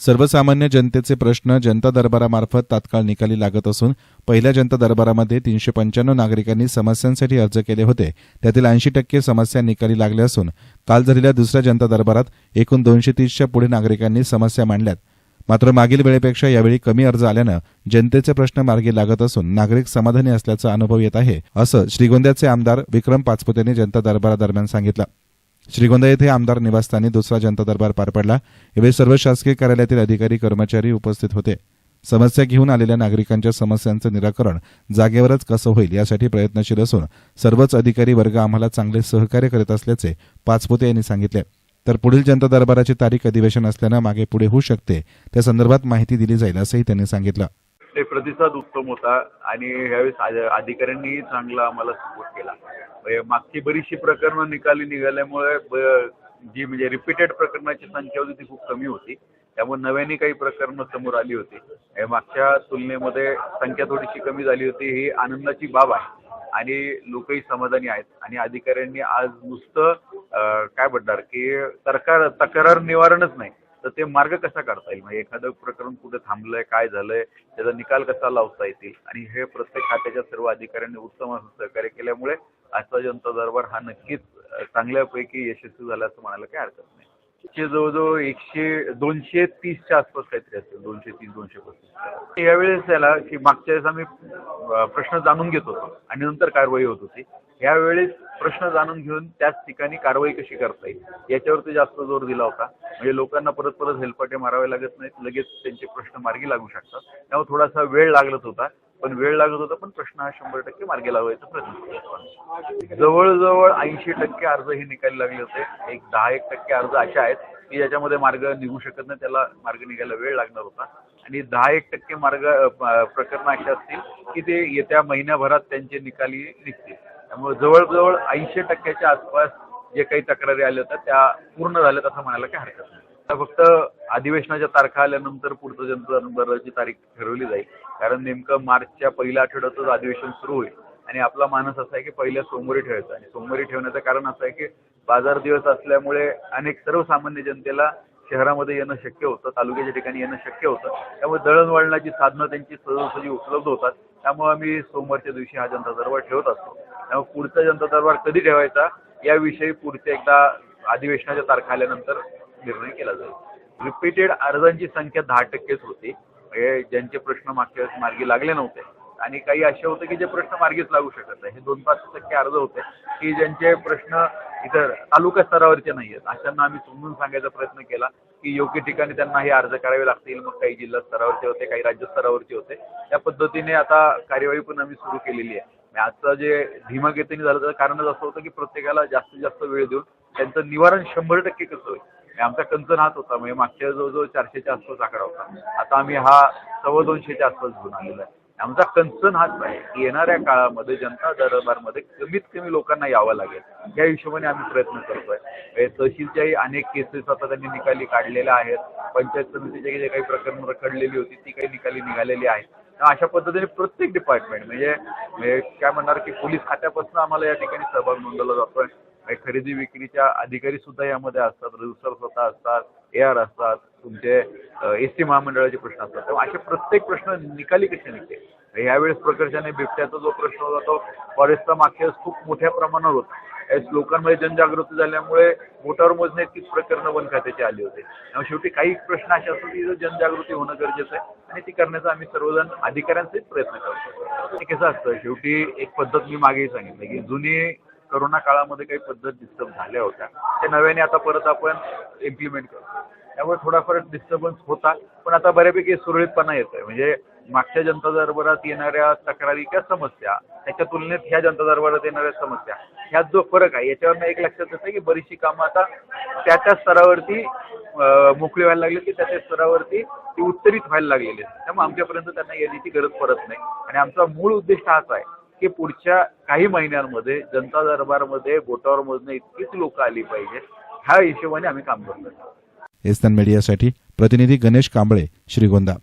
सर्वसामान्य जनतेचे प्रश्न जनता दरबारामार्फत तात्काळ निकाली लागत असून पहिल्या जनता दरबारामध्ये तीनशे पंच्याण्णव नागरिकांनी समस्यांसाठी अर्ज केले होते. त्यातील ऐंशी टक्के समस्या निकाली लागल्या असून काल झालेल्या दुसऱ्या जनता दरबारात एकूण दोनशे तीसच्या पुढे नागरिकांनी समस्या मांडल्यात. मात्र मागील वेळेपेक्षा यावेळी कमी अर्ज आल्यानं जनतेचे प्रश्न मार्गी लागत असून नागरिक समाधानी असल्याचा अनुभव येत आहे असं श्रीगोंद्याचे आमदार विक्रम पाचपुतेंनी जनता दरबारादरम्यान सांगितलं. श्रीगोंदा येथे आमदार निवासस्थानी दुसरा जनता दरबार पार पडला. यावेळी सर्व शासकीय कार्यालयातील अधिकारी कर्मचारी उपस्थित होते. समस्या घेऊन आलेल्या नागरिकांच्या समस्यांचं निराकरण जागेवरच कसं होईल यासाठी प्रयत्नशील असून सर्वच अधिकारी वर्ग आम्हाला चांगले सहकार्य करीत असल्याचे पाचपुते यांनी सांगितले. तर पुढील जनता दरबाराची तारीख अधिवेशन असल्यानं मागे पुढे होऊ शकते. त्या संदर्भात माहिती दिली जाईल असंही त्यांनी सांगितलं. ते प्रतिसाद उत्तम होता आणि ह्यावेळेस अधिकाऱ्यांनीही चांगला आम्हाला सपोर्ट केला. म्हणजे मागची बरीचशी प्रकरणं निकाली निघाल्यामुळे जी म्हणजे रिपीटेड प्रकरणाची संख्या होती ती खूप कमी होती. त्यामुळे नव्याने काही प्रकरणं समोर आली होती. म्हणजे मागच्या तुलनेमध्ये संख्या थोडीशी कमी झाली होती ही आनंदाची बाब आहे. आणि लोकही समाधानी आहेत. आणि अधिकाऱ्यांनी आज नुसतं काय म्हणणार की तक्रार तक्रार निवारणच नाही. तर ते मार्ग कसा काढता येईल? म्हणजे एखादं प्रकरण कुठे थांबलंय काय झालंय त्याचा निकाल कसा लावता येतील? आणि हे प्रत्येक खात्याच्या सर्व अधिकाऱ्यांनी उत्तम असं सहकार्य केल्यामुळे आजचा जनता दरबार हा नक्कीच चांगल्यापैकी यशस्वी झाला असं म्हणायला काही हरकत नाही. जवळजवळ एकशे दोनशे तीसच्या आसपास काहीतरी असेल दोनशे तीस दोनशे पस्तीस. यावेळेस त्याला की मागच्या वेळेस आम्ही प्रश्न जाणून घेत होतो आणि नंतर कारवाई होत होती. यावेळेस प्रश्न जाणून घेऊन त्याच ठिकाणी कारवाई कशी करता येईल? याच्यावरती जास्त जोर दिला होता. म्हणजे लोकांना परत परत हेलपाटे मारावे लागत नाहीत. लगेच त्यांचे प्रश्न मार्गी लागू शकतात. त्यामुळे थोडासा वेळ लागत होता. पण वेळ लागत होता पण प्रश्न हा शंभर टक्के मार्गी लावायचा प्रयत्न जवळजवळ ऐंशी टक्के अर्ज हे निकाली लागले होते. एक दहा एक टक्के अर्ज असे आहेत की ज्याच्यामध्ये मार्ग निघू शकत नाही त्याला मार्ग निघायला वेळ लागणार होता. आणि दहा एक टक्के मार्ग प्रकरण असे असतील की ते येत्या महिन्याभरात त्यांचे निकाली निघतील. त्यामुळे जवळजवळ ऐंशी टक्क्याच्या आसपास जे काही तक्रारी आल्या होत्या त्या पूर्ण झाल्यात असं म्हणायला काही हरकत नाही. आता फक्त अधिवेशनाच्या तारखा आल्यानंतर पुढचं जनता तारीख ठरवली जाईल कारण नेमकं मार्चच्या पहिल्या आठवड्यातच अधिवेशन सुरू होईल. आणि आपला मानस असा आहे की पहिल्या सोमवारी ठेवायचा. आणि सोमवारी ठेवण्याचं कारण असं आहे की बाजार दिवस असल्यामुळे अनेक सर्वसामान्य जनतेला शहरामध्ये येणं शक्य होतं तालुक्याच्या ठिकाणी येणं शक्य होतं. त्यामुळे दळणवळणाची साधनं त्यांची सहजसहजी उपलब्ध होतात. त्यामुळे आम्ही सोमवारच्या दिवशी हा जनता दरबार ठेवत असतो. पुढचा जनता दरबार कधी ठेवायचा याविषयी पुढच्या एकदा अधिवेशनाच्या तारखा आल्यानंतर निर्णय केला जाईल. रिपीटेड अर्जांची संख्या दहा टक्केच होती. म्हणजे ज्यांचे प्रश्न मागच्या वेळेस मार्गी लागले नव्हते. आणि काही असे होते की जे प्रश्न मार्गीच लागू शकत नाही. हे दोन पाच टक्के अर्ज होते. की ज्यांचे प्रश्न इतर तालुका स्तरावरचे नाही आहेत अशांना आम्ही समजून सांगायचा प्रयत्न केला की योग्य ठिकाणी त्यांना हे अर्ज करावे लागतील. मग काही जिल्हा स्तरावरचे होते काही राज्य स्तरावरचे होते. त्या पद्धतीने आता कार्यवाही पण आम्ही सुरू केलेली आहे. आणि आजचं जे धीमागतीने झालं त्याचं कारणच असं होतं की प्रत्येकाला जास्तीत जास्त वेळ देऊन त्यांचं निवारण शंभर टक्के कसं होईल? आमचा कंचन हाच होता म्हणजे मागच्या जवळजवळ चारशेच्या आसपास आकडा होता. आता आम्ही हा सव्वा दोनशेच्या आसपास घेऊन आलेला आहे. आमचा कन्सर्न हाच आहे की येणाऱ्या काळामध्ये जनता दरबारमध्ये कमीत कमी लोकांना यावं लागेल. या हिशोबाने आम्ही प्रयत्न करतोय. तहसीलच्याही अनेक केसेस आता त्यांनी निकाली काढलेल्या आहेत. पंचायत समितीच्या जे काही प्रकरण रखडलेली होती ती काही निकाली निघालेली आहेत. अशा पद्धतीने प्रत्येक डिपार्टमेंट म्हणजे काय म्हणणार की पोलीस खात्यापासून आम्हाला या ठिकाणी सहभाग नोंदवला जातोय. खरेदी विक्रीच्या अधिकारी सुद्धा यामध्ये असतात रजिस्टर स्वतः असतात ए आर असतात तुमचे एस टी महामंडळाचे प्रश्न असतात. तेव्हा असे प्रत्येक प्रश्न निकाली कसे निघते? यावेळेस प्रकर्षाने बिबट्याचा जो प्रश्न होता तो फॉरेस्टचा मागच्या खूप मोठ्या प्रमाणावर होता. लोकांमध्ये जनजागृती झाल्यामुळे मोटार मोजणे तीच प्रकरणं वन खात्याची आली होती. त्यामुळे शेवटी काही प्रश्न असे असतो की जनजागृती होणं गरजेचं आहे आणि ती करण्याचा आम्ही सर्वजण अधिकाऱ्यांचेच प्रयत्न करतो. कसं असतं शेवटी एक पद्धत मी मागेही सांगितलं की जुनी करोना काळामध्ये काही पद्धत डिस्टर्ब झाल्या होत्या. त्या नव्याने आता परत आपण इम्प्लिमेंट करतो. त्यामुळे थोडाफार डिस्टर्बन्स होता पण आता बऱ्यापैकी सुरळीतपणा येत आहे म्हणजे मागच्या जनता दरबारात येणाऱ्या तक्रारी किंवा समस्या त्याच्या तुलनेत ह्या जनता दरबारात येणाऱ्या समस्या ह्यात जो फरक आहे याच्यावरनं एक लक्षात येतं की बरीचशी कामं आता त्या त्या स्तरावरती मोकळी व्हायला लागली की त्या त्या स्तरावरती ती उत्तरित व्हायला लागलेली आहे त्यामुळे आमच्यापर्यंत त्यांना येण्याची गरज पडत नाही. आणि आमचा मूळ उद्देश हाच आहे की पुढच्या काही महिन्यांमध्ये जनता दरबारमध्ये बोटावर मोजणे इतकीच लोक आली पाहिजे ह्या हिशोबाने आम्ही काम करतो एस्तन मीडियासाठी प्रतिनिधी गणेश कांबळे श्रीगोंदा.